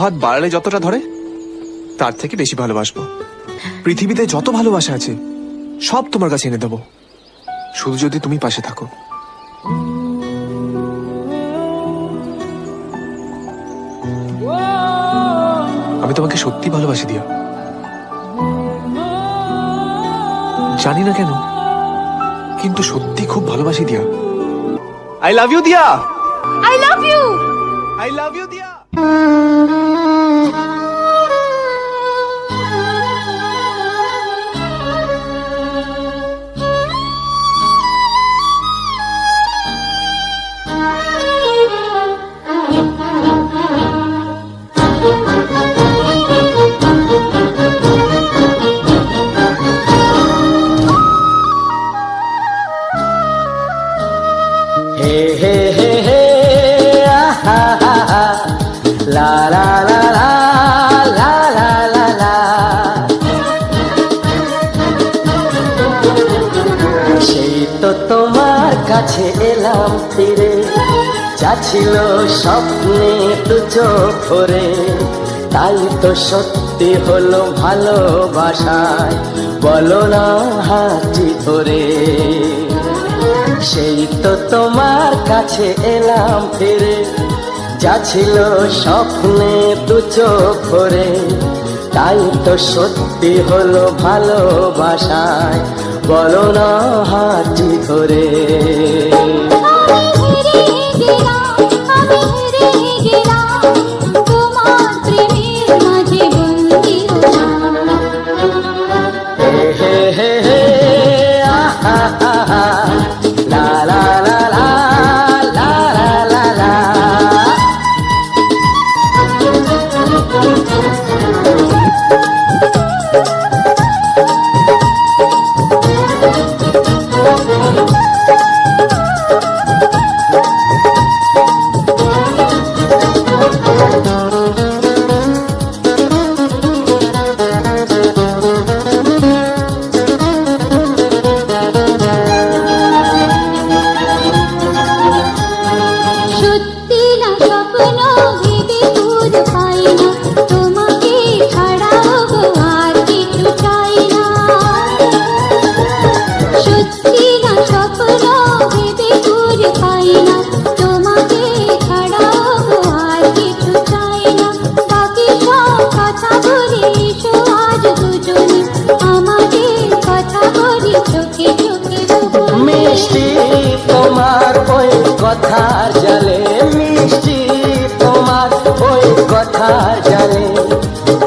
হাত বাড়ালে যতটা ধরে তার থেকে বেশি ভালোবাসবো। পৃথিবীতে যত ভালোবাসা আছে সব তোমার কাছে এনে দেবো। শুধু যদি তুমি পাশে থাকো। আমি তোমাকে সত্যি ভালোবাসি দিয়া। জানি না কেন কিন্তু সত্যি খুব ভালোবাসি Diya. I love you Diya I love you I love you Diya Mm-hmm. কাছে এলাম ফিরে। যা ছিল স্বপ্নে দু চোখ তাই তো সত্যি হলো ভালোবাসায়। বলো না হাতি ধরে। সেই তো তোমার কাছে এলাম ফিরে, যা ছিল স্বপ্নে দু চোখ তাই তো সত্যি হলো ভালোবাসায় বলো না হাতি ধরে। আমি হেরে গেলাম তোমার ওই কথার জালে মিষ্টি তোমার ওই কথার জালে।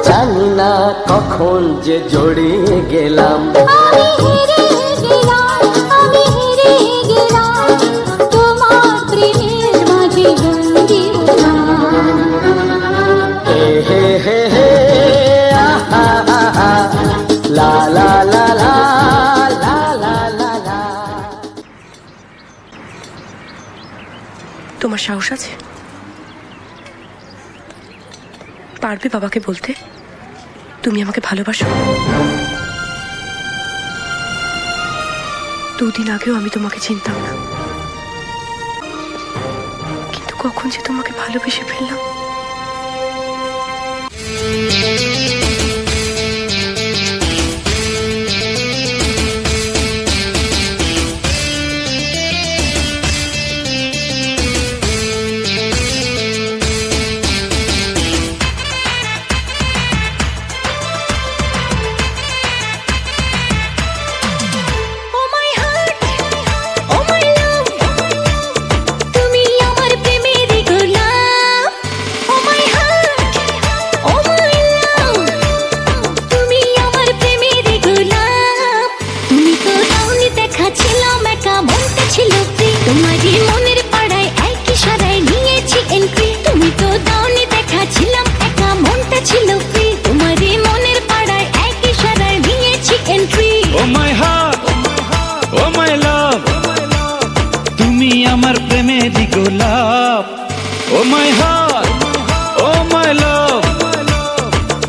জানি না কখন যে জড়িয়ে তোমার সাহস আছে? পারবে বাবাকে বলতে? তুমি আমাকে ভালোবাসো। দুদিন আগেও আমি তোমাকে চিনতাম না। কিন্তু কখন যে তোমাকে ভালোবেসে ফেললাম। আমার প্রেমেরই গোলাপ। ও মাই হার্ট ও মাই লাভ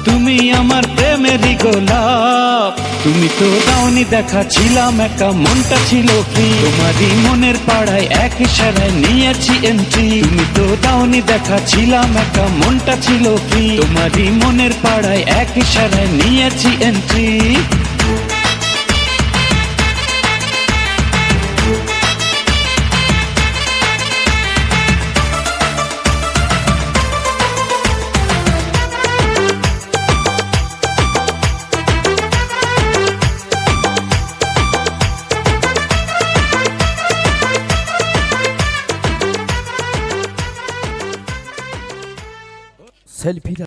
তুমি আমার প্রেমেরই গোলাপ। তুমি তো দাওনি দেখা ছিলাম একা মনটা ছিল ফ্রি তোমারই মনের পাড়ায় এক ইশারায় নিয়েছি এন্ট্রি তুমি তো দাওনি দেখা ছিলাম একা মনটা ছিল ফ্রি তোমারই মনের পাড়ায় এক ইশারায় নিয়েছি এন্ট্রি সেলফি